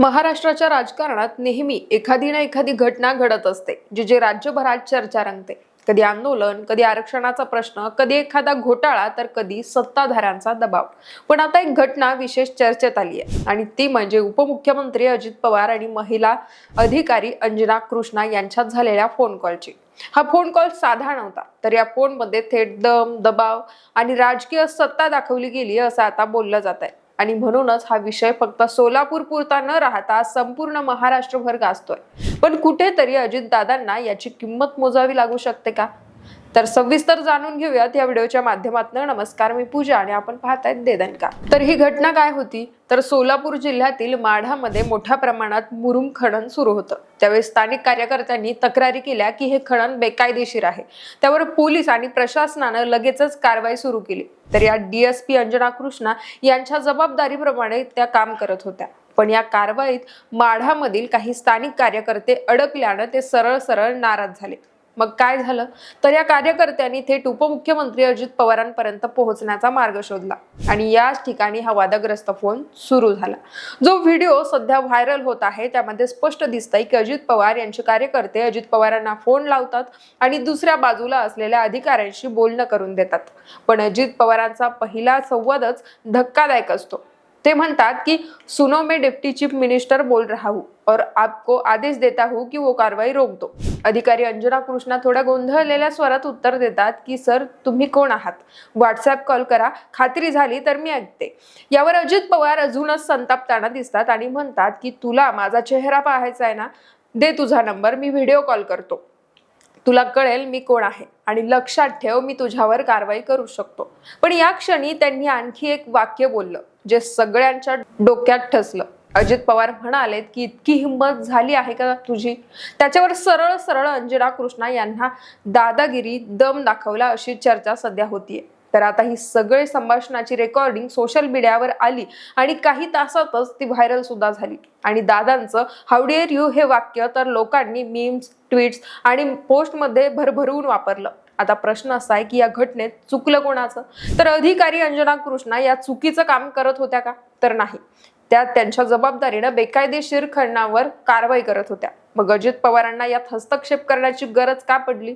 महाराष्ट्राच्या राजकारणात नेहमी एखादी ना एखादी घटना घडत असते जी जे राज्यभरात चर्चा रंगते. कधी आंदोलन कधी आरक्षणाचा प्रश्न कधी एखादा घोटाळा तर कधी सत्ताधाऱ्यांचा दबाव. पण आता एक घटना विशेष चर्चेत आली आहे आणि ती म्हणजे उपमुख्यमंत्री अजित पवार आणि महिला अधिकारी अंजना कृष्णा यांच्यात झालेल्या फोन कॉलची हा फोन कॉल साधा नव्हता तर या फोनमध्ये थेट दम दबाव आणि राजकीय सत्ता दाखवली गेली असं आता बोललं जात आहे आणि म्हणूनच हा विषय फक्त सोलापूर पुरता न राहता संपूर्ण महाराष्ट्रभर गाजतोय. पण कुठेतरी अजितदादांना याची किंमत मोजावी लागू शकते का? तर सविस्तर जाणून घेऊयात या व्हिडिओच्या माध्यमातून. नमस्कार मी पूजा आणि आपण पाहतायत देदनका तर ही घटना काय होती? तर सोलापूर जिल्ह्यातील माढामध्ये मोठ्या प्रमाणात मुरुम खणन सुरू होतं. त्यावेळी स्थानिक कार्यकर्त्यांनी तक्रारी केल्या की हे खणन बेकायदेशीर आहे. त्यावर पोलीस आणि प्रशासनानं लगेचच कारवाई सुरू केली. तर या डीएसपी अंजना कृष्णा यांच्या जबाबदारीप्रमाणे त्या काम करत होत्या. पण या कारवाईत माढामधील काही स्थानिक कार्यकर्ते अडकल्यानं ते सरळ सरळ नाराज झाले. मग काय झालं? तर या कार्यकर्त्यांनी थेट उपमुख्यमंत्री अजित पवारांपर्यंत पोहोचण्याचा मार्ग शोधला आणि याच ठिकाणी हा वादग्रस्त फोन सुरू झाला. जो व्हिडिओ सध्या व्हायरल होत आहे त्यामध्ये स्पष्ट दिसतंय की अजित पवार यांचे कार्यकर्ते अजित पवारांना फोन लावतात आणि दुसऱ्या बाजूला असलेल्या अधिकाऱ्यांशी बोलणं करून देतात. पण अजित पवारांचा पहिला संवादच धक्कादायक असतो. ते म्हणतात की सुनो में डिप्टी चीफ मिनिस्टर बोल रहा हूँ और आपको आदेश देता हूँ की वो कारवाई रोक दो अधिकारी अंजना कृष्णा थोड्या गोंधळलेल्या स्वरात उत्तर देतात की सर तुम्ही कोण आहात? व्हॉट्सअप कॉल करा. खात्री झाली तर मी ऐकते. यावर अजित पवार अजूनच संतापताना दिसतात आणि म्हणतात की तुला माझा चेहरा पाहायचा आहे ना? दे तुझा नंबर मी व्हिडिओ कॉल करतो. तुला कळेल मी कोण आहे आणि लक्षात ठेव मी तुझ्यावर कारवाई करू शकतो. पण या क्षणी त्यांनी आणखी एक वाक्य बोललं जे सगळ्यांच्या डोक्यात ठसलं. अजित पवार म्हणालेत की इतकी हिंमत झाली आहे का तुझी? त्याच्यावर सरळ सरळ अंजना कृष्णा यांना दादागिरी दम दाखवला अशी चर्चा सध्या होतीये. तर आता ही सगळे संभाषणाची रेकॉर्डिंग सोशल मीडियावर आली आणि काही तासातच ती व्हायरल सुद्धा झाली. आणि दादांचं हाऊ डेअर यू हे वाक्य तर लोकांनी मीम्स ट्विट्स आणि पोस्टमध्ये भरभरून वापरलं. आता प्रश्न असा आहे की या घटनेत चुकलं कोणाचं? तर अधिकारी अंजना कृष्णा या चुकीचं काम करत होत्या का? तर नाही. त्या त्यांच्या जबाबदारीनं बेकायदेशीर खंडणावर कारवाई करत होत्या. मग अजित पवारांना यात हस्तक्षेप करण्याची गरज का पडली?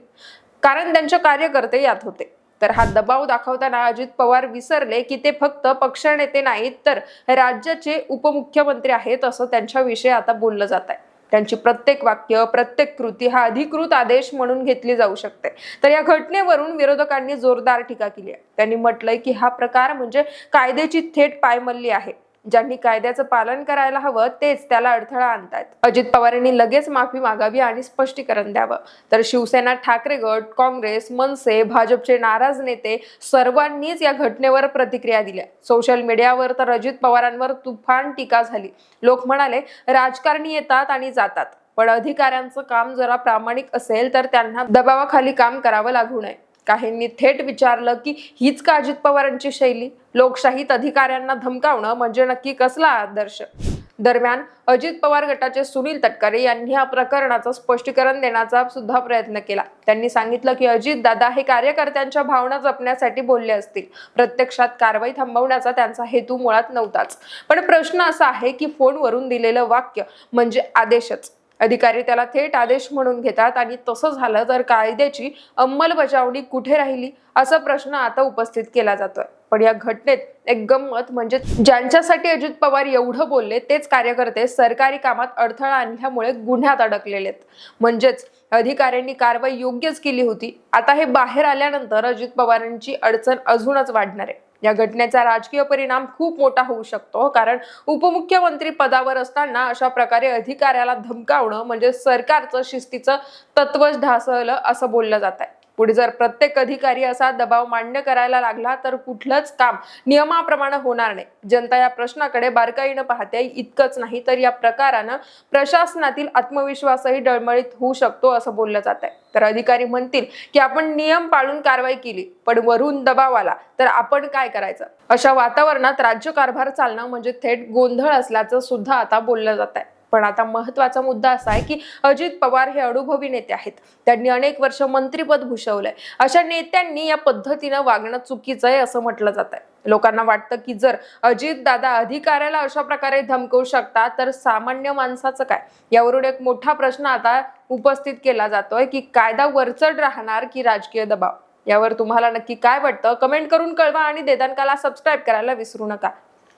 कारण त्यांचे कार्यकर्ते यात होते. तर हा दबाव दाखवताना अजित पवार विसरले की ते फक्त पक्षनेते नाहीत तर राज्याचे उपमुख्यमंत्री आहेत असं त्यांच्याविषयी आता बोललं जात आहे. त्यांची प्रत्येक वाक्य प्रत्येक कृती हा अधिकृत आदेश म्हणून घेतली जाऊ शकते. तर या घटनेवरून विरोधकांनी जोरदार टीका केली आहे. त्यांनी म्हटलंय की हा प्रकार म्हणजे कायद्याची थेट पायमल्ली आहे. ज्यांनी कायद्याचं पालन करायला हवं तेच त्याला अडथळा आणतायत. अजित पवारांनी लगेच माफी मागावी आणि स्पष्टीकरण द्यावं. तर शिवसेना ठाकरे गट काँग्रेस मनसे भाजपचे नाराज नेते सर्वांनीच या घटनेवर प्रतिक्रिया दिल्या. सोशल मीडियावर तर अजित पवारांवर तुफान टीका झाली. लोक म्हणाले राजकारणी येतात आणि जातात. पण अधिकाऱ्यांचं काम जरा प्रामाणिक असेल तर त्यांना दबावाखाली काम करावं लागू नये. काहींनी थेट विचारलं की हीच का अजित पवारांची शैली? लोकशाहीत अधिकाऱ्यांना धमकावणं म्हणजे नक्की कसला आदर्श? दरम्यान अजित पवार गटाचे सुनील तटकरे यांनी या प्रकरणाचं स्पष्टीकरण देण्याचा सुद्धा प्रयत्न केला. त्यांनी सांगितलं की अजित दादा हे कार्यकर्त्यांच्या भावना जपण्यासाठी बोलले असतील. प्रत्यक्षात कारवाई थांबवण्याचा त्यांचा हेतू मुळात नव्हताच. पण प्रश्न असा आहे की फोनवरून दिलेलं वाक्य म्हणजे आदेशच. अधिकारी त्याला थेट आदेश म्हणून घेतात आणि तसं झालं तर कायद्याची अंमलबजावणी कुठे राहिली असा प्रश्न आता उपस्थित केला जातोय. पण या घटनेत एक गंमत म्हणजे ज्यांच्यासाठी अजित पवार एवढं बोलले तेच कार्यकर्ते सरकारी कामात अडथळा आणल्यामुळे गुन्ह्यात अडकलेले आहेत. म्हणजेच अधिकाऱ्यांनी कारवाई योग्यच केली होती. आता हे बाहेर आल्यानंतर अजित पवारांची अडचण अजूनच वाढणार आहे. या घटनेचा राजकीय परिणाम खूप मोठा होऊ शकतो कारण उपमुख्यमंत्री पदावर असताना अशा प्रकारे अधिकाऱ्याला धमकावणं म्हणजे सरकारचं शिस्तीचं तत्वच ढासळलं असं बोललं जात आहे पुढे जर प्रत्येक अधिकारी असा दबाव मान्य करायला लागला तर कुठलंच काम नियमाप्रमाणे होणार नाही. जनता या प्रश्नाकडे बारकाईनं पाहते इतकंच नाही तर या प्रकारानं प्रशासनातील आत्मविश्वासही डळमळीत होऊ शकतो असं बोललं जात आहे तर अधिकारी म्हणतील की आपण नियम पाळून कारवाई केली पण वरून दबाव आला तर आपण काय करायचं? अशा वातावरणात राज्य कारभार चालणं म्हणजे थेट गोंधळ असल्याचं सुद्धा आता बोललं जात आहे पण आता महत्त्वाचा मुद्दा असा आहे की अजित पवार हे अनुभवी नेते आहेत. त्यांनी अनेक वर्ष मंत्रीपद भूषवलंय. अशा नेत्यांनी या पद्धतीनं वागणं चुकीचं आहे असं म्हटलं जात आहे. लोकांना वाटतं की जर अजित दादा अधिकाऱ्याला अशा प्रकारे धमकवू शकतात तर सामान्य माणसाचं काय? यावरून एक मोठा प्रश्न आता उपस्थित केला जातोय की कायदा वरचढ राहणार की राजकीय दबाव? यावर तुम्हाला नक्की काय वाटतं? कमेंट करून कळवा आणि देदानकाला सबस्क्राईब करायला विसरू नका.